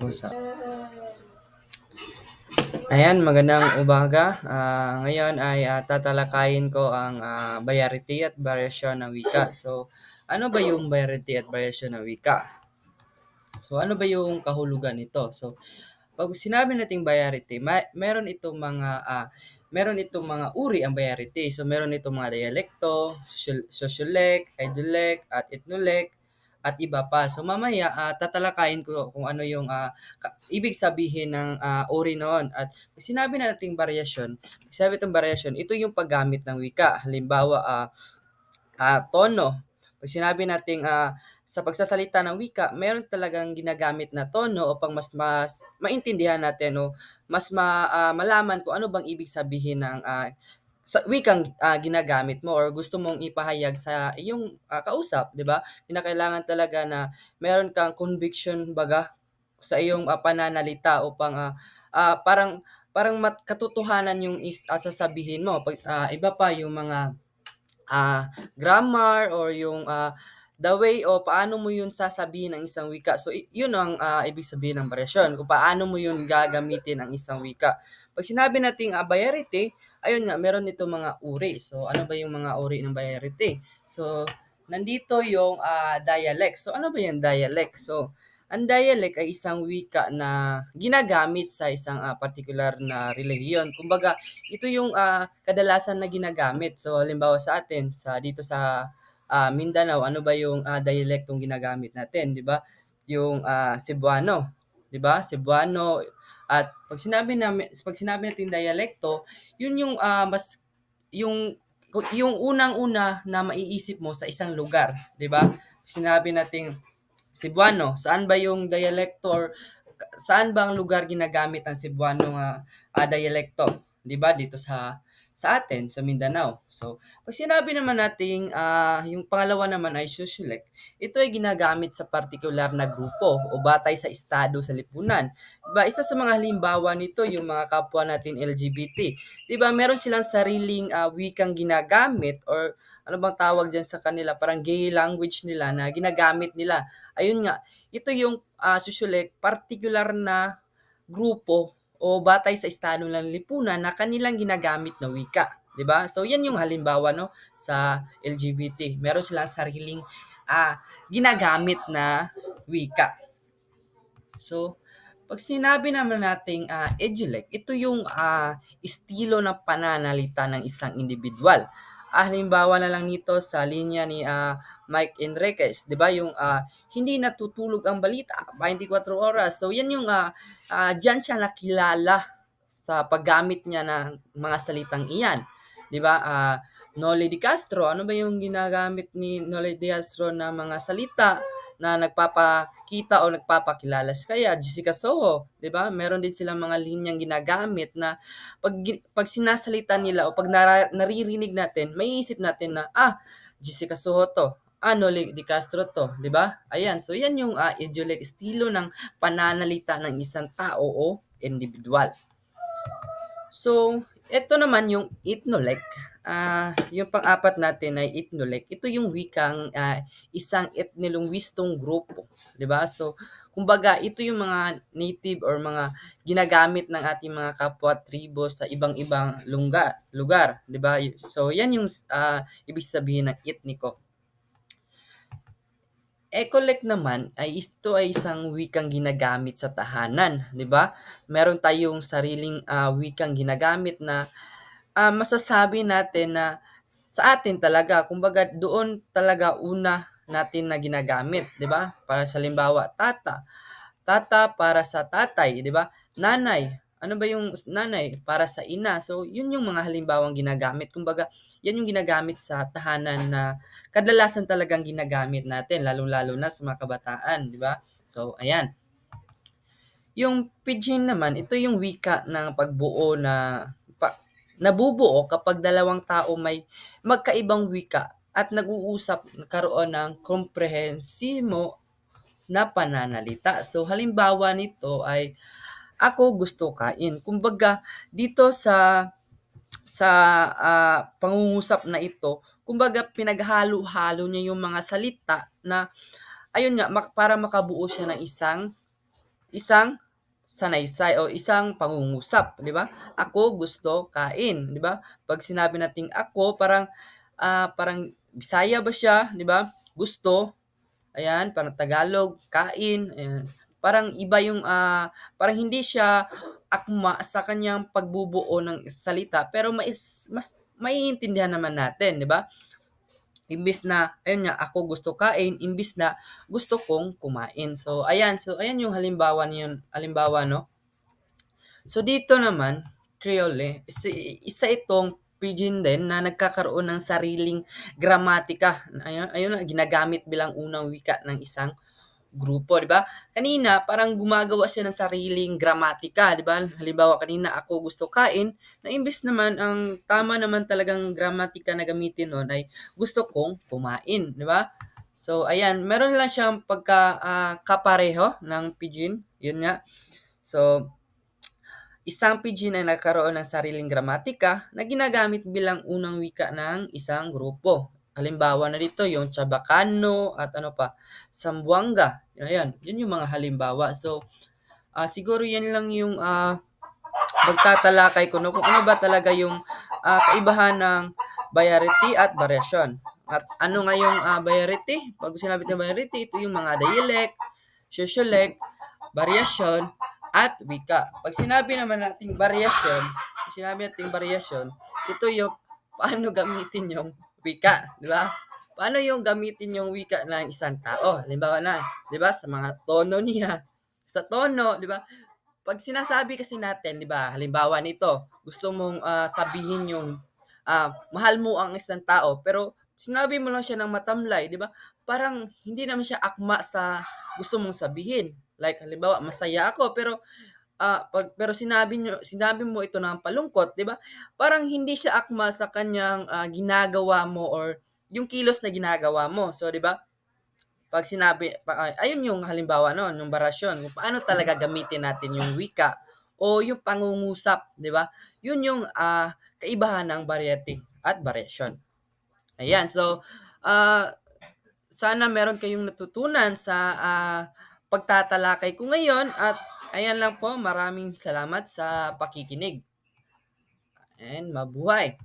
Pusa. Ayan, magandang umaga. Ah, ngayon ay ah, tatalakayin ko ang ah, variety at variation ng wika. So, ano ba yung variety at variation ng wika? So, ano ba yung kahulugan nito? So, pag sinabi nating variety, ma- meron itong mga ah, meron itong mga uri ang variety. So, meron itong mga dialekto, social- sociolek, idolek, at etnolek, at iba pa. So, mamaya ah, tatalakayin ko kung ano yung ah, ka- ibig sabihin ng ah, uri noon. At sinabi nating variation, pag sinabi itong variation, ito yung paggamit ng wika. Halimbawa, ah, ah, tono. Pag sinabi nating ah, sa pagsasalita ng wika, meron talagang ginagamit na tono upang mas mas maintindihan natin o mas ma, ah, malaman kung ano bang ibig sabihin ng ah, sa wikang ah, ginagamit mo or gusto mong ipahayag sa iyong ah, kausap, 'di ba? Kinakailangan talaga na meron kang conviction baga sa iyong ah, pananalita upang ah, ah, parang parang mat, katotohanan yung is, ah, sasabihin mo. Pag ah, iba pa yung mga ah, grammar or yung ah, the way o paano mo yun sasabihin ang isang wika. So, yun ang ah, ibig sabihin ng variation, kung paano mo yun gagamitin ang isang wika. Pag sinabi nating uh, variety, ayun nga, meron nito mga uri. So, ano ba yung mga uri ng variety? So, nandito yung ah, dialect. So, ano ba yung dialect? So, ang dialect ay isang wika na ginagamit sa isang ah, particular na religion. Kumbaga, ito yung ah, kadalasan na ginagamit. So, halimbawa sa atin, sa dito sa ah, Mindanao, ano ba yung ah, dialektong ginagamit natin, 'di ba? Yung ah, Cebuano, 'di ba? Cebuano at pag sinabi namin pag sinabi natin dialekto, yun yung ah, mas yung yung unang-una na maiisip mo sa isang lugar, 'di ba? Sinabi nating Cebuano, saan ba yung dialekto or saan ba ang lugar ginagamit ang Cebuano nga ah, dialekto? 'Di ba? Dito sa sa atin, sa Mindanao. So, pag sinabi naman nating ah, yung pangalawa naman ay Shushulek, ito ay ginagamit sa partikular na grupo o batay sa estado sa lipunan. Diba? Isa sa mga halimbawa nito yung mga kapwa natin LGBT. Diba? Meron silang sariling ah, wikang ginagamit or ano bang tawag dyan sa kanila, parang gay language nila na ginagamit nila. Ayun nga, ito yung uh, Shushulek, particular na grupo o batay sa estado ng lipunan na kanilang ginagamit na wika. 'di ba? So yan yung halimbawa no sa LGBT. Meron silang sariling ah, ginagamit na wika. So pag sinabi naman nating uh, edulect, ito yung uh, estilo ng pananalita ng isang individual. Ah, halimbawa na lang nito sa linya ni uh, Mike Enriquez, 'di ba? Yung uh, hindi natutulog ang balita 24 oras. So yan yung uh, uh, diyan siya nakilala sa paggamit niya ng mga salitang iyan. 'Di ba? Uh, Noli Di Castro, ano ba yung ginagamit ni Noli Di Castro na mga salita na nagpapakita o nagpapakilala kaya Jessica Soho, 'di ba? Meron din silang mga linyang ginagamit na pag pag sinasalita nila o pag naririnig natin, maiisip natin na ah, Jessica Soho to. Ah, Noli Di Castro to, 'di ba? Ayan, so yan yung uh, idiolectic estilo ng pananalita ng isang tao o individual. So, ito naman yung etnolek Ah, yung pang-apat natin ay etnolek. Ito yung wikang ah, isang etnolingwistong grupo, 'di ba? So, kumbaga ito yung mga native or mga ginagamit ng ating mga kapwa tribo sa ibang-ibang lungga, lugar, 'di ba? So, yan yung ah, ibig sabihin ng etniko. Ecolek naman ay ito ay isang wikang ginagamit sa tahanan, 'di ba? Meron tayong sariling ah, wikang ginagamit na ah, masasabi natin na sa atin talaga, kumbaga doon talaga una natin na ginagamit, 'di ba? Para sa limbawa, tata. Tata para sa tatay, 'di ba? Nanay. Ano ba yung nanay para sa ina? So, yun yung mga halimbawang ginagamit. Kumbaga, yan yung ginagamit sa tahanan na kadalasan talagang ginagamit natin, lalo-lalo na sa mga kabataan, 'di ba? So, ayan. Yung pidgin naman, ito yung wika ng pagbuo na nabubuo kapag dalawang tao may magkaibang wika at nag-uusap karoon ng komprehensimo na pananalita. So halimbawa nito ay ako gusto kain. Kumbaga dito sa sa uh, pangungusap na ito, kumbaga pinaghalo-halo niya yung mga salita na ayun nga para makabuo siya ng isang isang sanaysay o isang pangungusap, 'di ba? Ako gusto kain, 'di ba? 'Pag sinabi nating ako parang, ah, parang Bisaya ba siya, 'di ba? Gusto, ayan, parang Tagalog, kain, ayan. Parang iba yung, ah, parang hindi siya akma sa kanyang pagbubuo ng salita pero mais mas maiintindihan naman natin, 'di ba? Imbes na ayun nga, ako gusto kain, imbes na gusto kong kumain. So ayan, so ayan yung halimbawa niyon halimbawa 'no. So dito naman, Creole, isa isa itong pidgin din na nagkakaroon ng sariling gramatika. Ayun ayun na ginagamit bilang unang wika ng isang grupo, 'di ba? Kanina parang gumagawa siya ng sariling gramatika, 'di ba? Halimbawa kanina, ako gusto kain, na imbes naman ang tama naman talagang gramatika na gamitin nun ay gusto kong kumain, 'di ba? So ayan, meron lang siyang pagka, ah, kapareho ng pidgin, yun nga. So, isang pidgin ay nagkaroon ng sariling gramatika na ginagamit bilang unang wika ng isang grupo. Halimbawa na dito yung Chabacano at ano pa, Zamboanga. Ayan, yun yung mga halimbawa. So, ah, siguro yan lang yung, ah, pagtatalakay ko 'no, kung ano ba talaga yung, ah, kaibahan ng variety at variation. At ano nga yung, ah, variety? 'Pag sinabi nating variety, ito yung mga dialect, sociolect, variation, at wika. 'Pag sinabi naman nating variation, sinabi nating variation, ito yung paano gamitin yung wika, 'di ba? Paano yung gamitin yung wika ng isang tao. Halimbawa na, 'di ba, sa mga tono niya, sa tono, 'di ba? 'Pag sinasabi kasi natin, 'di ba, halimbawa nito, gusto mong, ah, sabihin yung, ah, mahal mo ang isang tao pero sinabi mo lang siya ng matamlay, 'di ba? Parang hindi naman siya akma sa gusto mong sabihin. Like halimbawa, masaya ako pero, ah, 'pag pero sinabi niyo sinabi mo ito ng palungkot, 'di ba? Parang hindi siya akma sa kaniyang, ah, ginagawa mo or yung kilos na ginagawa mo. So, 'di ba? 'Pag sinabi pa ay ayun yung halimbawa nun, yung barasyon, paano talaga gamitin natin yung wika o yung pangungusap, 'di ba? Yun yung, ah, kaibahan ng variety at variation. Ayan, so, ah, sana meron kayong natutunan sa, ah, pagtatalakay ko ngayon at ayan lang po, maraming salamat sa pakikinig. And mabuhay!